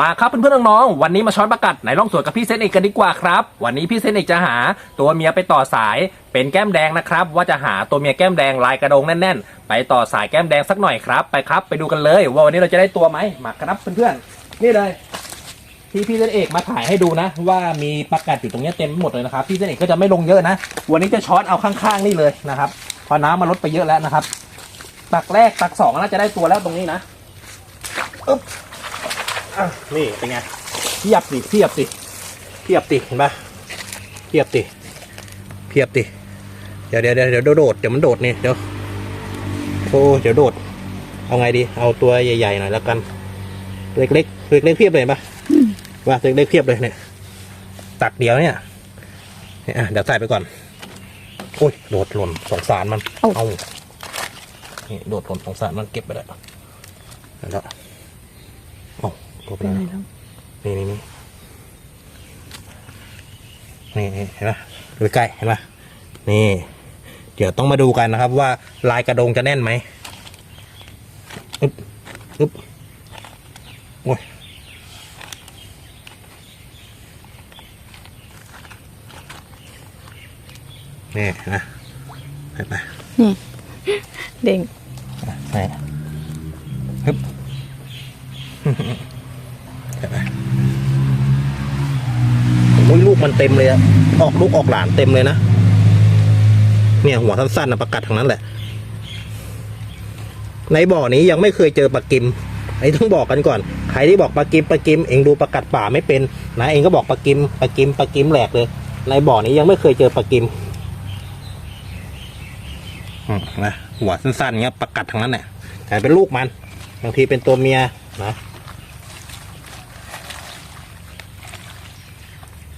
มาครับเพื่อนๆน้องๆวันนี้มาช้อนประกัดไหนล่องสวนกับพี่เซนเอกกันดีกว่าครับ วันนี้พี่เซนเอกจะหาตัวเมียไปต่อสายเป็นแก้มแดงนะครับ ว่าจะหาตัวเมียแก้มแดงลายกระดงแน่นๆ ไปต่อสายแก้มแดงสักหน่อยครับ ไปครับ ไปดูกันเลย ว่าวันนี้เราจะได้ตัวไหมมาครับเพื่อนๆนี่เลยที่พี่เซนเอกมาถ่ายให้ดูนะ ว่ามีประกัดอยู่ตรงนี้เต็มไปหมดเลยนะครับพี่เซนเอกก็จะไม่ลงเยอะนะ วันนี้จะช้อนเอาข้างๆนี่เลยนะครับเพอน้ำมันลดไปเยอะแล้วนะครับ ตักแรกตักสองน่าจะได้ตัวแล้วตรงนี้นะอึ๊บ นี่เป็นไงเทียบดิเทียบดิเทียบดิเห็นปะเทียบดิเทียบดิเดี๋ยวเดี๋ยวเดี๋ยวเดี๋ยวโดดเดี๋ยวมันโดดนี่เดี๋ยวโอ้เดี๋ยวโดด เอาไงดี เอาตัวใหญ่ๆหน่อยแล้วกัน เล็กๆเล็กๆเพียบเลยเห็นปะว่าเล็กๆเพียบเลยเนี่ยตักเดียวเนี่ยเนี่ยอะเดี๋ยวใส่ไปก่อนโอ้ยโดดหล่นสงสารมัน เอ้าเอานี่โดดหล่นสงสารมันเก็บไปแล้วแล้วโอ้ตัวไปเป็นแล้ว ไงแล้วนี่นี่นี่นี่นี่เห็นไหมดูใกล้เห็นไหมนี่ เดี๋ยวต้องมาดูกันนะครับ ว่าลายกระดงจะแน่นไหมอึ๊บอึ๊บโอ้ยนี่นะเห็นไหมนี่เด้งนี่ฮึบ เห็นไหมโอ้ยลูกมันเต็มเลยอะออกลูกออกหลานเต็มเลยนะ เนี่ย หัวสั้นๆนะประกัดทั้งนั้นแหละ ในบ่อนี้ยังไม่เคยเจอปลากิมไอ้ต้องบอกกันก่อน ใครที่บอกปลากิมปลากิมเองดูประกัดป่าไม่เป็นนะเองก็บอกปลากิมปลากิมปลากิมแหลกเลย ในบ่อนี้ยังไม่เคยเจอปลากิมนะหัวสั้นๆเงี้ยประกัดทั้งนั้นแหละแต่เป็นลูกมันบางทีเป็นตัวเมียนะ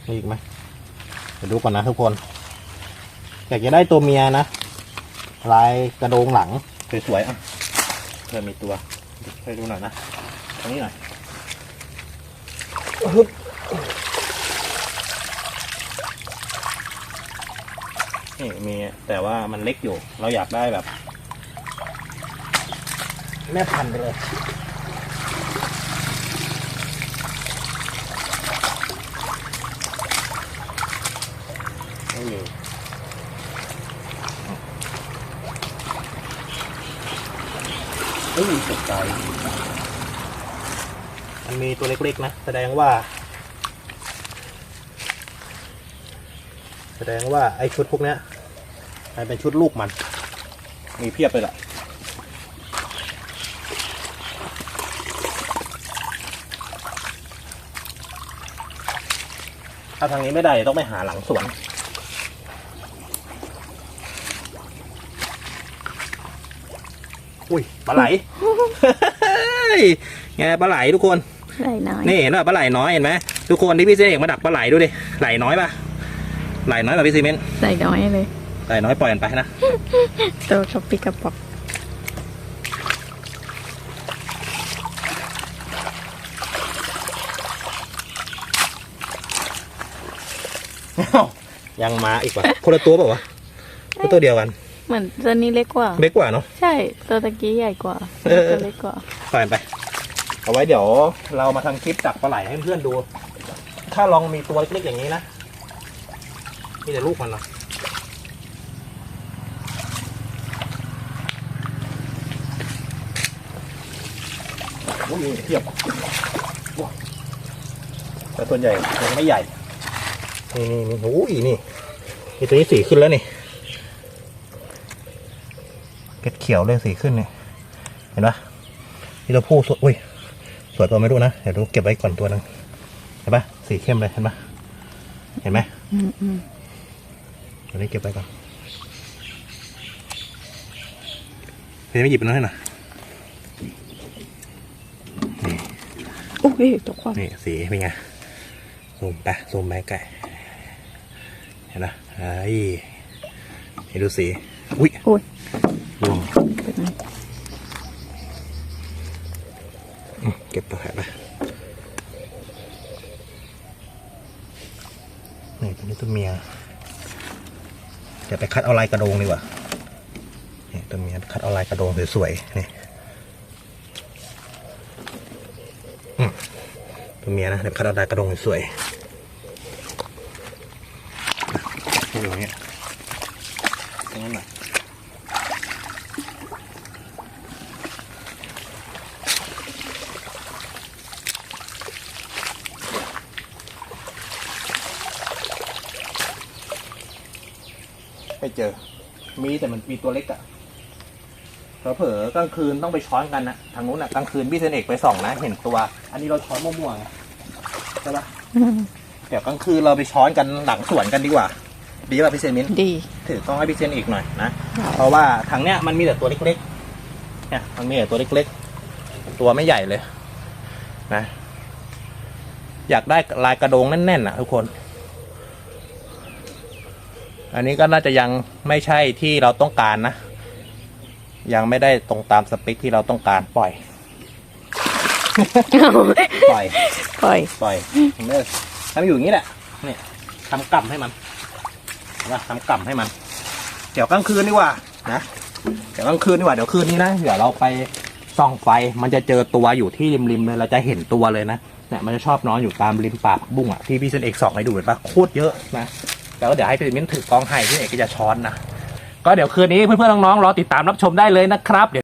มีอีกไหมเดี๋ยวดูก่อนนะทุกคนอยากจะได้ตัวเมียนะลายกระโดงหลังสวยๆอะเพื่อมีตัวให้ดูหน่อยนะตรงนี้หน่อยฮึบนี่มีแต่ว่ามันเล็กอยู่ เราอยากได้แบบ แม่พันธุ์ไปเลย ไม่มีไม่มีตกใจมันมีตัวเล็กๆนะ แสดงว่า แสดงว่าไอ้ชุดพวกเนี้ยมันเป็นชุดลูกมัน มีเพียบเลยล่ะถ้าทางนี้ไม่ได้ต้องไปหาหลังสวน อุ้ยปลาไหลไงปลาไหลทุกคนไหลน้อยนี่เห็นป่ะปลาไหลน้อยเห็นไหมทุกคนที่พี่เสกมาดักปลาไหลดูดิไหลน้อยป่ะไหลน้อยป่ะพี่ซีเมนต์ไหลน้อยเลยไหลน้อยปล่อยมันไปนะตัวกระปิกกระปอกยังมาอีกว่ะคนละตัวเปล่าวะก็ตัวเดียวกัน เหมือนตัวนี้เล็กกว่า เล็กกว่าเนาะ ใช่ ตัวตะกี้ใหญ่กว่าเออ ตัวเล็กกว่าปล่อยมันไป เอาไว้เดี๋ยวเรามาทำคลิปดักปลาไหลให้เพื่อนๆดู ถ้าลองมีตัวเล็กๆอย่างนี้นะมีแต่ลูกมันเนาะโอ้ยเทียบว้าวแต่ส่วนใหญ่ยังไม่ใหญ่ นี่นี่นี่โอ้ยนี่นี่ตัวนี้สีขึ้นแล้วนี่เกล็ ดเขียวเลยสีขึ้นเนี่ยเห็นปะนี่เราพูดสวยอุ้ยสวยตัวไม่รู้นะเดี๋ยวดูเก็บไว้ก่อนตัวหนึงเห็นปะสีเข้มเลยเห็นปะเห็นไหมอืมอืมเดี๋ยวนี้เก็บไว้ก่อนเดี๋ยวไม่หยิบไปนั่นให้หน่อยโอ้ยตัวความนี่สีเป็นไงซูมไปซูมไปใกล้เห็นปะไอ้ยให้ดูสี อุ้ย โอ้ยรวงเก็บตัวแหไปนี่ตัวนี้ตัวเมียเดี๋ยวไปคัดเอาลายกระโดงดีกว่านี่ตัวเมียคัดเอาลายกระโดงสวยๆนี่ตัวเมียนะเดี๋ยวคาราดากระโดงสวยให้ดูอย่างเงี้ยอย่างนั้นหน่อย ไม่เจอ มีแต่มันมีตัวเล็กอะเผลอๆกลางคืนต้องไปช้อนกันนะทางนู้นอะกลางคืนพี่เซนเอกไปส่องนะเห็นตัว อันนี้เราช้อนมั่วๆไงใช่ปะอืมเดี๋ยวกลางคืนเราไปช้อนกันหลังสวนกันดีกว่า ดีป่ะพี่เซนมินดี ถือกล้องให้พี่เซนอีกหน่อยนะเพราะว่าทางเนี้ยมันมีแต่ตัวเล็กๆเนี่ยมันมีแต่ตัวเล็กๆ ตัวไม่ใหญ่เลย นะ อยากได้ลายกระโดงแน่นๆอะทุกคน อันนี้ก็น่าจะยังไม่ใช่ที่เราต้องการนะ ยังไม่ได้ตรงตามสเปคที่เราต้องการปล่อย ปล่อย ปล่อย ปล่อยเลิกทำอยู่อย่างนี้แหละนี่ทำกล่ำให้มันนะทำกล่ำให้มัน เดี๋ยวกลางคืนดีกว่า นะ เดี๋ยวกลางคืนดีกว่า เดี๋ยวคืนนี้นะ เดี๋ยวเราไปส่องไฟ มันจะเจอตัวอยู่ที่ริมๆเลย เราจะเห็นตัวเลยนะ เนี่ย มันจะชอบนอนอยู่ตามริมป่าผักบุ้งอะ ที่พี่เซนเอกส่องให้ดูเห็นปะโคตรเยอะนะ แล้วเดี๋ยวให้พี่มินถือกล้องให้พี่เอกก็จะช้อนนะก็เดี๋ยวคืนนี้เพื่อนๆน้องๆรอติดตามรับชมได้เลยนะครับเดี๋ยว